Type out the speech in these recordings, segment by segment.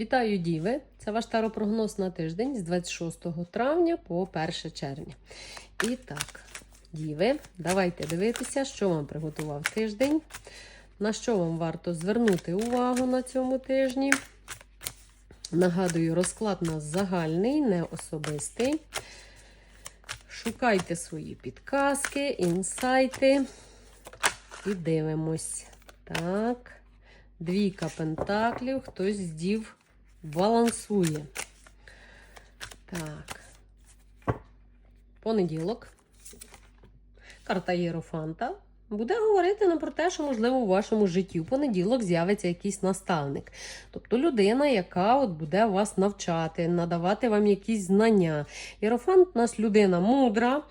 Вітаю Діви! Це ваш таропрогноз на тиждень з 26 травня по 1 червня. І так, Діви, давайте дивитися, що вам приготував тиждень, на що вам варто звернути увагу на цьому тижні. Нагадую, розклад у нас загальний, не особистий. Шукайте свої підказки, інсайти. І дивимось. Так. Двійка пентаклів, хтось з дів балансує. Так. Понеділок. Карта Єрофанта. Буде говорити нам про те, що, можливо, у вашому житті в понеділок з'явиться якийсь наставник. Тобто людина, яка от буде вас навчати, надавати вам якісь знання. Єрофант у нас людина мудра,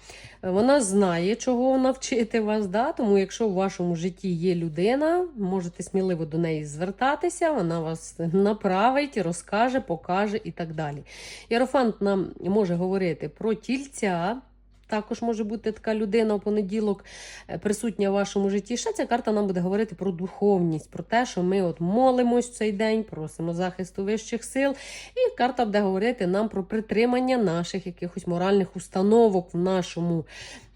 вона знає, чого навчити вас. Да? Тому, якщо в вашому житті є людина, можете сміливо до неї звертатися, вона вас направить, розкаже, покаже і так далі. Єрофант нам може говорити про тільця. Також може бути така людина у понеділок е, присутня в вашому житті. Ще ця карта нам буде говорити про духовність, про те, що ми от молимось цей день, просимо захисту вищих сил. І карта буде говорити нам про притримання наших якихось моральних установок в нашому,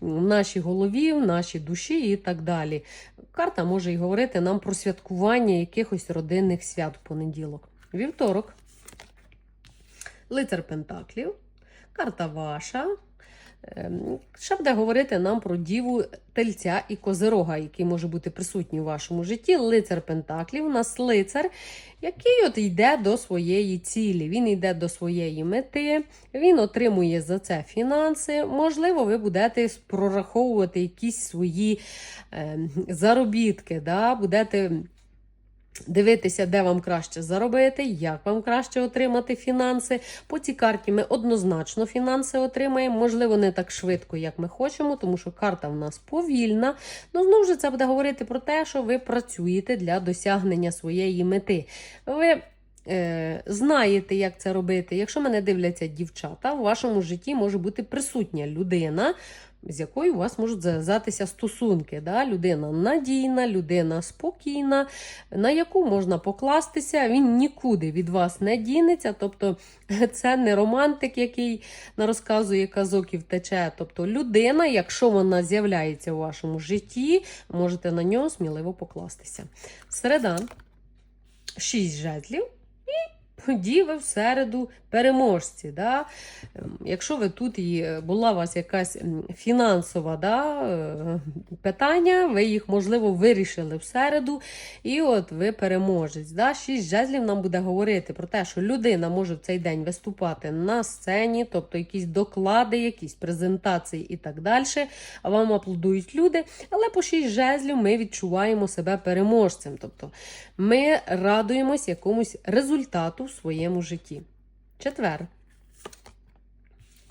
в нашій голові, в нашій душі і так далі. Карта може і говорити нам про святкування якихось родинних свят в понеділок. Вівторок. Лицар Пентаклів. Карта ваша. Ем, Ще буде говорити нам про діву тельця і козирога, який може бути присутній у вашому житті. Лицар Пентаклів. У нас лицар, який от йде до своєї цілі. Він йде до своєї мети, він отримує за це фінанси. Можливо, ви будете прораховувати якісь свої е, заробітки, да? будете. Дивитися, де вам краще заробити, як вам краще отримати фінанси. По цій карті ми однозначно фінанси отримаємо. Можливо, не так швидко, як ми хочемо, тому що карта в нас повільна. Ну, знову ж це буде говорити про те, що ви працюєте для досягнення своєї мети. Ви е, знаєте, як це робити. Якщо мене дивляться дівчата, в вашому житті може бути присутня людина з якою у вас можуть зав'язатися стосунки. Да? Людина надійна, людина спокійна, на яку можна покластися, він нікуди від вас не дінеться. Тобто це не романтик, який на розказує казок і втече. Тобто людина, якщо вона з'являється у вашому житті, можете на нього сміливо покластися. Середа, шість жезлів. Діви в середу переможці. Да? Ем, Якщо ви тут і була у вас якась фінансова да, е, питання, ви їх, можливо, вирішили в середу, і от ви переможець. Да? Шість жезлів нам буде говорити про те, що людина може в цей день виступати на сцені, тобто якісь доклади, якісь презентації і так далі. А вам аплодують люди. Але по шість жезлів ми відчуваємо себе переможцем. Тобто ми радуємось якомусь результату своєму житті. Четвер.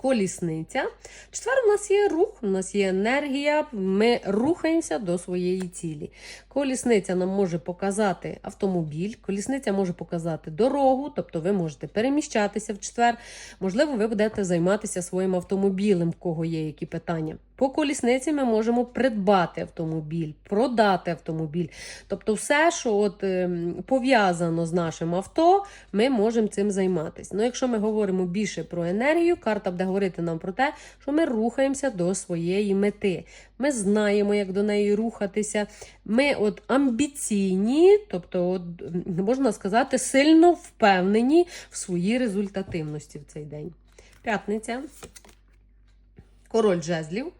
Колісниця. Четвер у нас є рух, у нас є енергія, ми рухаємося до своєї цілі. Колісниця нам може показати автомобіль, колісниця може показати дорогу, тобто ви можете переміщатися в четвер. Можливо, ви будете займатися своїм автомобілем, в кого є які питання. По колісниці ми можемо придбати автомобіль, продати автомобіль. Тобто, все, що от е, пов'язано з нашим авто, ми можемо цим займатися. Ну, якщо ми говоримо більше про енергію, карта буде говорити нам про те, що ми рухаємося до своєї мети. Ми знаємо, як до неї рухатися. Ми от амбіційні, тобто, от, можна сказати, сильно впевнені в своїй результативності в цей день. П'ятниця. Король жезлів.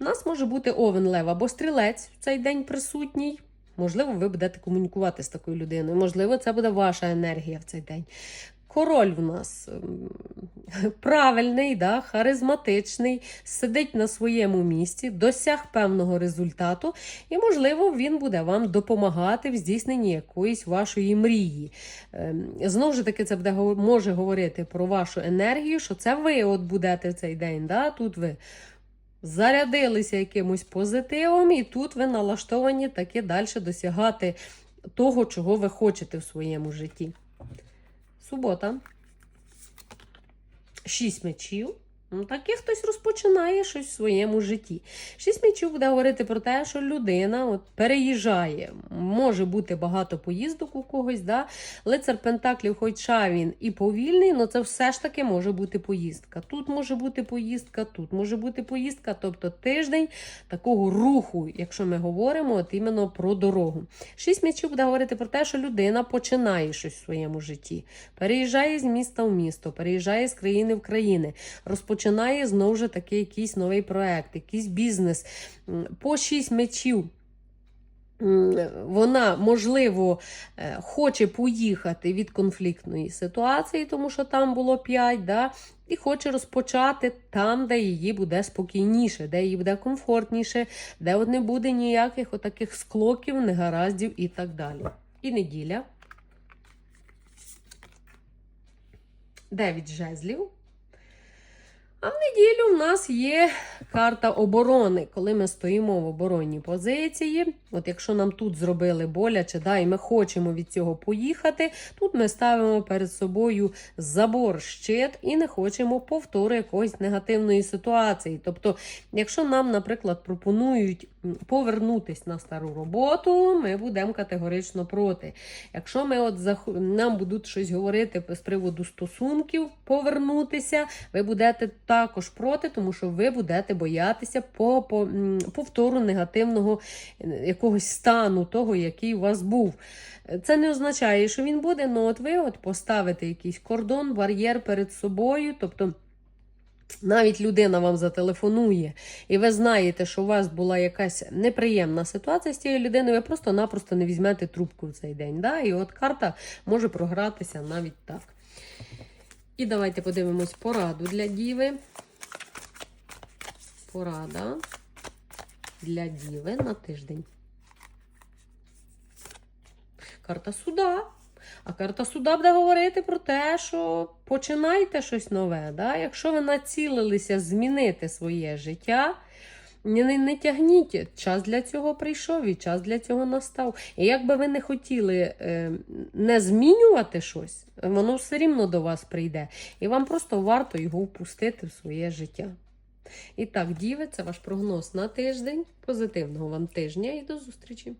У нас може бути овен лев або стрілець в цей день присутній. Можливо, ви будете комунікувати з такою людиною. Можливо, це буде ваша енергія в цей день. Король в нас правильний, да, харизматичний, сидить на своєму місці, досяг певного результату, і, можливо, він буде вам допомагати в здійсненні якоїсь вашої мрії. Знову ж таки, це буде, може говорити про вашу енергію, що це ви от будете в цей день. Да? Тут ви зарядилися якимось позитивом, і тут ви налаштовані таки далі досягати того, чого ви хочете в своєму житті. Субота. Шість мечів. Ну, Так і хтось розпочинає щось в своєму житті. Шість мечів буде говорити про те, що людина от, переїжджає. Може бути багато поїздок у когось. Да? Лицар Пентаклів, хоча він і повільний, але це все ж таки може бути поїздка. Тут може бути поїздка, тут може бути поїздка, тобто тиждень такого руху, якщо ми говоримо от іменно про дорогу. Шість мечів буде говорити про те, що людина починає щось в своєму житті, переїжджає з міста в місто, переїжджає з країни в країни, розпочинає знову ж таки якийсь новий проект, якийсь бізнес. По шість мечів. Вона, можливо, е, хоче поїхати від конфліктної ситуації, тому що там було 5, да? і хоче розпочати там, де її буде спокійніше, де їй буде комфортніше, де от не буде ніяких отаких склоків, негараздів і так далі. І неділя. Дев'ять жезлів. А в неділю в нас є карта оборони, коли ми стоїмо в оборонній позиції. От якщо нам тут зробили боляче, да, і ми хочемо від цього поїхати, тут ми ставимо перед собою забор, щит і не хочемо повтору якоїсь негативної ситуації. Тобто, якщо нам, наприклад, пропонують м, повернутись на стару роботу, ми будемо категорично проти. Якщо ми от нам будуть щось говорити з приводу стосунків, повернутися, ви будете також проти, тому що ви будете боятися по, по повтору негативного е, якогось стану, того, який у вас був. Це не означає, що він буде, але от ви от поставите якийсь кордон, бар'єр перед собою, тобто. Навіть людина вам зателефонує, і ви знаєте, що у вас була якась неприємна ситуація з цією людиною, ви просто-напросто не візьмете трубку в цей день. Да? І от карта може програтися навіть так. І давайте подивимось пораду для діви. Порада для діви на тиждень. Карта суда. А карта суда буде говорити про те, що починайте щось нове. Да? Якщо ви націлилися змінити своє життя, не, не тягніть. Час для цього прийшов і час для цього настав. І як би ви не хотіли е, не змінювати щось, воно все рівно до вас прийде. І вам просто варто його впустити в своє життя. І так, діви, це ваш прогноз на тиждень. Позитивного вам тижня і до зустрічі!